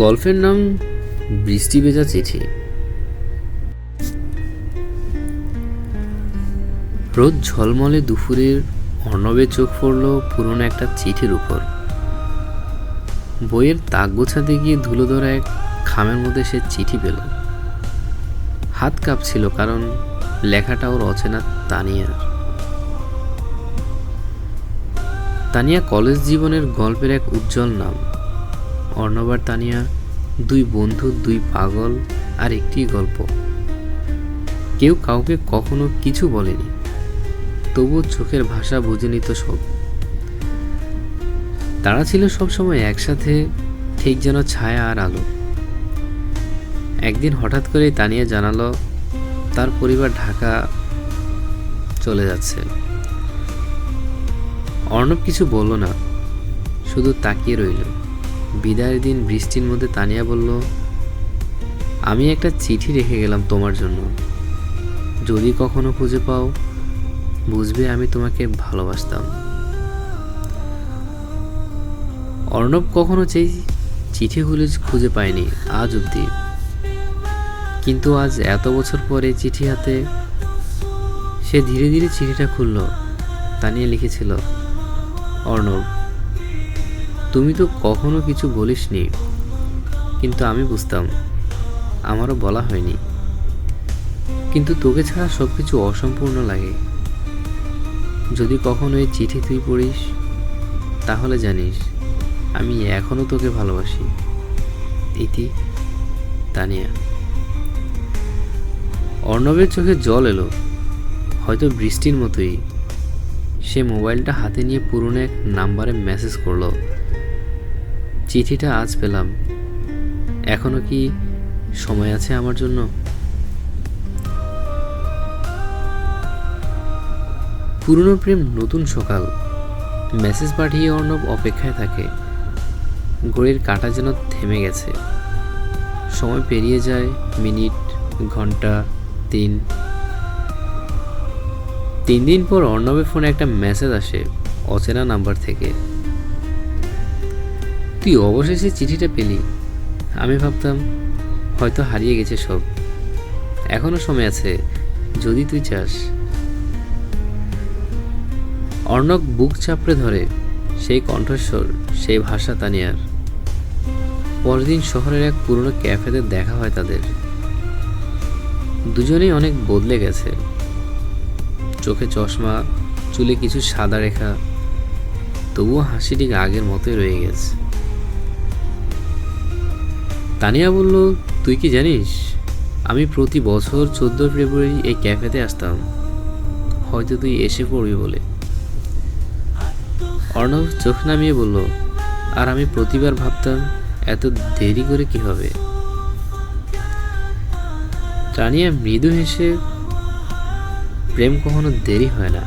গল্পের নাম বৃষ্টি ভেজা চিঠি। রোদ ঝলমলে দুপুরের অর্ণবে চোখ পড়ল পুরনো একটা চিঠির উপর। বইয়ের তাক গোছাতে গিয়ে ধুলো ধরা এক খামের মধ্যে সে চিঠি পেল। হাত কাঁপছিল কারণ লেখাটা ওর অচেনা তানিয়ার। তানিয়া কলেজ জীবনের গল্পের এক উজ্জ্বল নাম। অর্ণবার তানিয়া, দুই বন্ধু, দুই পাগল আর একটি গল্প। কেউ কাউকে কখনো কিছু বলেনি তবু চোখের ভাষা বুঝে নিত সব। তারা ছিল সবসময় একসাথে, ঠিক যেন ছায়া আর আলো। একদিন হঠাৎ করে তানিয়া জানালো, তার পরিবার ঢাকা চলে যাচ্ছে। অর্ণব কিছু বলল না, শুধু তাকিয়ে রইল। বিদায়ের দিন বৃষ্টির মধ্যে তানিয়া বলল, আমি একটা চিঠি রেখে গেলাম তোমার জন্য। যদি কখনো খুঁজে পাও, বুঝবে আমি তোমাকে ভালোবাসতাম। অর্ণব কখনো সেই চিঠিগুলো খুঁজে পায়নি আজ অবধি। কিন্তু আজ এত বছর পরে চিঠি হাতে, সে ধীরে ধীরে চিঠিটা খুলল। তানিয়া লিখেছিল, অর্ণব তুমি তো কখনো কিছু বলিসনি। কিন্তু আমি বুঝতাম, আমারও বলা হয়নি। কিন্তু তোকে ছাড়া সব কিছু অসম্পূর্ণ লাগে। যদি কখনো এই চিঠি তুই পড়িস, তাহলে জানিস, আমি এখনও তোকে ভালোবাসি। ইতি, তানিয়া। অর্ণবের চোখে জল এলো। হয়তো বৃষ্টির মতোই। সে মোবাইলটা হাতে নিয়ে পুরনো এক নাম্বারে মেসেজ করল। চিঠিটা আজ পেলাম। এখনও কি সময় আছে আমার জন্য? পুরনো প্রেম নতুন সকাল। মেসেজ পাঠিয়ে অর্ণব অপেক্ষায় থাকে। ঘড়ির কাঁটা যেন থেমে গেছে। সময় পেরিয়ে যায়, মিনিট, ঘণ্টা তিন তিন দিন পর অর্ণবের ফোনে একটা মেসেজ আসে অচেনা নাম্বার থেকে। তুই অবশেষে চিঠিটা পেলি। আমি ভাবতাম, হয়তো হারিয়ে গেছে সব। এখনও সময় আছে, যদি তুই চাস। অর্ণব বুক চাপড়ে ধরে, সেই কণ্ঠস্বর, সেই ভাষা তানিয়ার। পরদিন শহরের এক পুরনো ক্যাফেতে দেখা হয় তাদের। দুজনেই অনেক বদলে গেছে। চোখে চশমা, চুলে কিছু সাদা রেখা, তবুও হাসি ঠিক আগের মতোই রয়ে গেছে। তানিয়া বলল, তুই কি জানিস, আমি প্রতি বছর চোদ্দ ফেব্রুয়ারি এই ক্যাফেতে আসতাম। হয়তো তুই এসে পড়বি বলে। অর্ণব চোখ নামিয়ে বলল, আর আমি প্রতিবার ভাবতাম, এত দেরি করে কি হবে? তানিয়া মৃদু হেসে, প্রেম কখনো দেরি হয় না।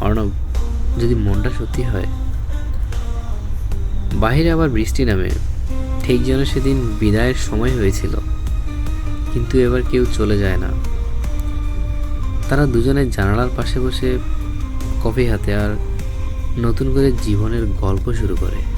অর্ণব, যদি মনটা সত্যি হয়। বাহিরে আবার বৃষ্টি নামে। ঠিক যেন সেদিন বিদায়ের সময় হয়েছিল। কিন্তু এবার কেউ চলে যায় না। তারা দুজনে জানালার পাশে বসে কফি হাতে আর নতুন করে জীবনের গল্প শুরু করে।